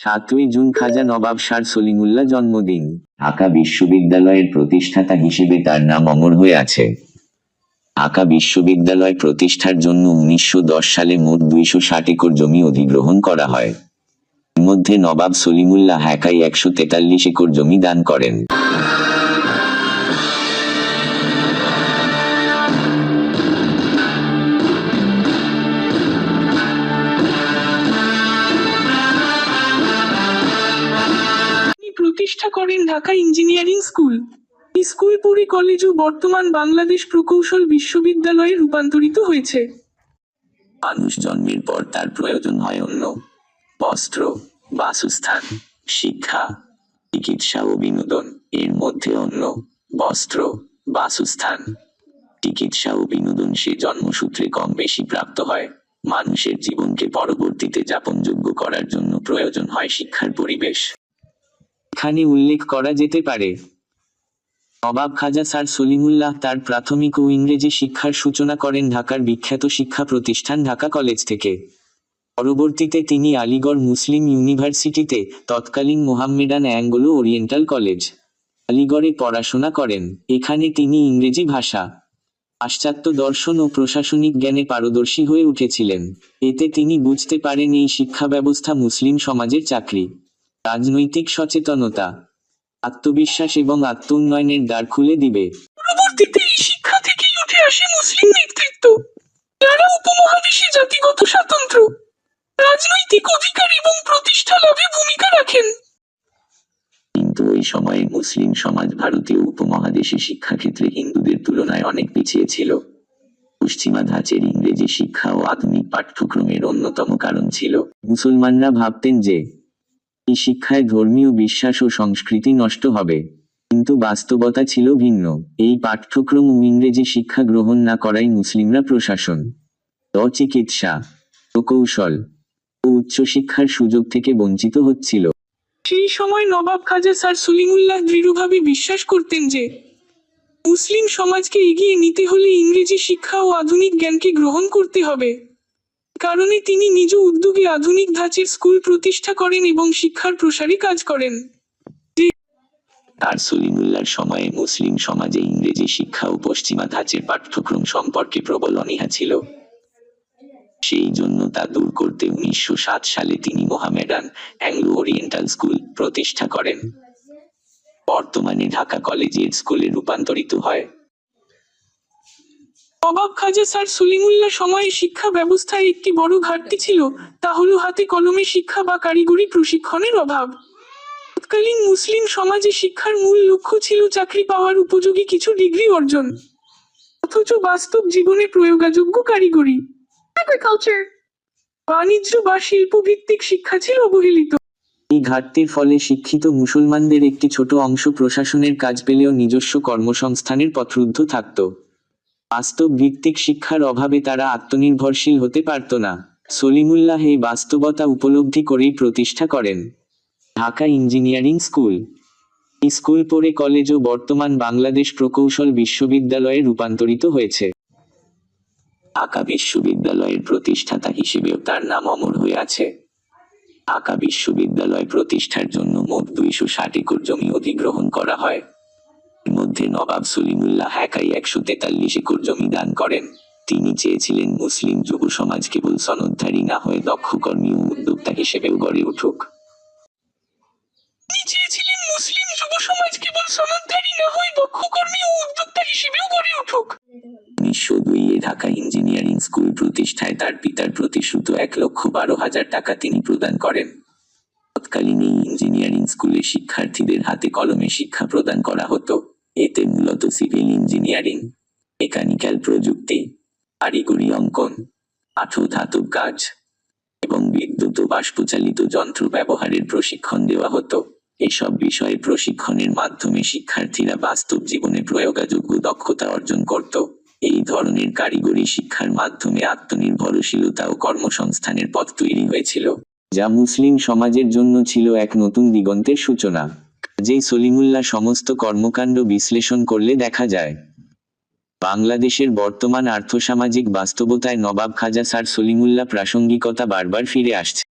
সাতই জুন খাজা নবাব সার সলিমুল্লাহ জন্মদিন। ঢাকা বিশ্ববিদ্যালয়ের প্রতিষ্ঠাতা হিসেবে তার নাম অমর হয়ে আছে। ঢাকা বিশ্ববিদ্যালয় প্রতিষ্ঠার জন্য উনিশশো দশ সালে মোট দুইশো ষাট একর জমি অধিগ্রহণ করা হয়। মধ্যে নবাব সলিমুল্লাহ একাই একশো তেতাল্লিশ একর জমি দান করেন। প্রতিষ্ঠা করেন Dhaka engineering school. School college ও বর্তমান বাংলাদেশ প্রকৌশল বিশ্ববিদ্যালয়ে রূপান্তরিত হয়েছে। মানুষ জন্মের পর তার প্রয়োজন হয় অন্য। বস্ত্র, বাসস্থান, শিক্ষা, চিকিৎসা ও বিনোদন, এর মধ্যে অন্য। বস্ত্র, বাসস্থান, চিকিৎসা ও বিনোদন সে জন্মসূত্রে কম বেশি প্রাপ্ত হয়। মানুষের জীবনকে পরবর্তীতে যাপনযোগ্য করার জন্য প্রয়োজন হয় শিক্ষার পরিবেশ। এখানে উল্লেখ করা যেতে পারে। নবাব খাজা স্যার সলিমুল্লাহ তার প্রাথমিক ও ইংরেজি শিক্ষার সূচনা করেন ঢাকার বিখ্যাত শিক্ষা প্রতিষ্ঠান ঢাকা কলেজ থেকে। পরবর্তীতে তিনি আলিগড় মুসলিম ইউনিভার্সিটিতে তৎকালীন মোহাম্মেডান অ্যাঙ্গলো ওরিয়েন্টাল কলেজ, আলিগড়ে পড়াশোনা করেন। এখানে তিনি ইংরেজি ভাষা, পাশ্চাত্য দর্শন ও প্রশাসনিক জ্ঞানে পারদর্শী হয়ে উঠেছিলেন। এতে তিনি বুঝতে পারেন এই শিক্ষা ব্যবস্থা মুসলিম সমাজের চাকরি। রাজনৈতিক সচেতনতা আত্মবিশ্বাস এবং আত্ম উন্নয়নের দ্বার খুলে দিবে। পরবর্তীতে এই শিক্ষা থেকেই উঠে আসে মুসলিম নেতৃত্ব। যারা উপমহাদেশে জাতিগত স্বাতন্ত্র্য রাজনৈতিক অধিকার এবং প্রতিষ্ঠা লাভে ভূমিকা রাখেন। কিন্তু ওই সময়ে মুসলিম সমাজ ভারতীয় উপমহাদেশে শিক্ষাক্ষেত্রে হিন্দুদের তুলনায় অনেক পিছিয়ে ছিল। পশ্চিমা ধাঁচের ইংরেজি শিক্ষা ও আধুনিক পাঠ্যক্রমের অন্যতম কারণ ছিল। মুসলমানরা ভাবতেন যে এই শিক্ষায় ধর্মীয় বিশ্বাস ও সংস্কৃতি নষ্ট হবে। কিন্তু বাস্তবতা ছিল ভিন্ন। এই পাঠ্যক্রম ও ইংরেজি শিক্ষা গ্রহণ না করাই মুসলিমরা প্রশাসন। চিকিৎসা প্রকৌশল ও উচ্চশিক্ষার সুযোগ থেকে বঞ্চিত হচ্ছিল। সেই সময় নবাব খাজা স্যার সলিমুল্লাহ দৃঢ়ভাবে বিশ্বাস করতেন যে, মুসলিম সমাজকে এগিয়ে নিতে হলে ইংরেজি শিক্ষা ও আধুনিক জ্ঞানকে গ্রহণ করতে হবে। কারণে তিনি নিজ উদ্যোগে আধুনিক ধাঁচের স্কুল প্রতিষ্ঠা করেন এবং শিক্ষার প্রসারে কাজ করেন। তার সলিমুল্লাহর সময়ে মুসলিম সমাজে ইংরেজি শিক্ষা ও পশ্চিমা ধাঁচের পাঠ্যক্রম সম্পর্কে প্রবল অনীহা ছিল। সেই জন্য তা দূর করতে উনিশশো সাত সালে তিনি মোহামেডান অ্যাংলো ওরিয়েন্টাল স্কুল প্রতিষ্ঠা করেন। বর্তমানে ঢাকা কলেজিয়েট স্কুলে রূপান্তরিত হয়। নবাব খাজা স্যার সলিমুল্লাহ সময়ে শিক্ষা ব্যবস্থায় একটি বড় ঘাটতি ছিল তা হলো হাতে কলমে শিক্ষা বা কারিগরি প্রশিক্ষণের অভাব। তৎকালীন মুসলিম সমাজে শিক্ষার মূল লক্ষ্য ছিল চাকরি পাওয়ার উপযোগী কিছু ডিগ্রি অর্জন অথচ বাস্তব জীবনে প্রয়োগাযোগ্য কারিগরি। এগ্রিকালচার বাণিজ্য বা শিল্প ভিত্তিক শিক্ষা ছিল অবহেলিত। এই ঘাটতির ফলে শিক্ষিত মুসলমানদের একটি ছোট অংশ প্রশাসনের কাজ পেলেও নিজস্ব কর্মসংস্থানের পথরুদ্ধ থাকত। বাস্তব ভিত্তিক শিক্ষার অভাবে তারা আত্মনির্ভরশীল হতে পারত না। সলিমুল্লাহ এই বাস্তবতা উপলব্ধি করেই প্রতিষ্ঠা করেন। Dhaka engineering school. স্কুল পরে ও বর্তমান বাংলাদেশ প্রকৌশল বিশ্ববিদ্যালয়ে রূপান্তরিত হয়েছে। ঢাকা বিশ্ববিদ্যালয়ের প্রতিষ্ঠাতা হিসেবেও তার নাম অমর হয়ে আছে। ঢাকা বিশ্ববিদ্যালয় প্রতিষ্ঠার জন্য মোট দুইশো ষাট একর জমি অধিগ্রহণ করা হয়। নবাব সলিমুল্লাহ একাই একশো তেতাল্লিশ একর জমি দান করেন। তিনি চেয়েছিলেন মুসলিম যুব সমাজ কেবল সনদধারী না হয়ে দক্ষ কর্মী ও উদ্যোক্তা হিসেবেও গড়ে উঠুক। ঢাকা ইঞ্জিনিয়ারিং স্কুল প্রতিষ্ঠায় তার পিতার প্রতিশ্রুত এক লক্ষ বারো হাজার টাকা তিনি প্রদান করেন। তৎকালীন এই ইঞ্জিনিয়ারিং স্কুলে শিক্ষার্থীদের হাতে কলমে শিক্ষা প্রদান করা হতো। এতে মূলত সিভিল ইঞ্জিনিয়ারিং মেকানিক্যাল প্রযুক্তি, কারিগরি অঙ্কন, আঠো ধাতব কাজ এবং বিদ্যুৎ ও বাষ্পচালিত যন্ত্র ব্যবহারের প্রশিক্ষণ দেওয়া হতো। এসব বিষয়ে প্রশিক্ষণের মাধ্যমে শিক্ষার্থীরা বাস্তব জীবনে প্রয়োগাযোগ্য দক্ষতা অর্জন করত। এই ধরনের কারিগরি শিক্ষার মাধ্যমে আত্মনির্ভরশীলতা ও কর্মসংস্থানের পথ তৈরি হয়েছিল, যা মুসলিম সমাজের জন্য ছিল এক নতুন দিগন্তের সূচনা। যেই সলিমুল্লাহ সমস্ত কর্মকাণ্ড বিশ্লেষণ করলে দেখা যায়। বাংলাদেশের বর্তমান আর্থসামাজিক বাস্তবতায় নবাব খাজা স্যার সলিমুল্লাহ প্রাসঙ্গিকতা বারবার ফিরে আসছে।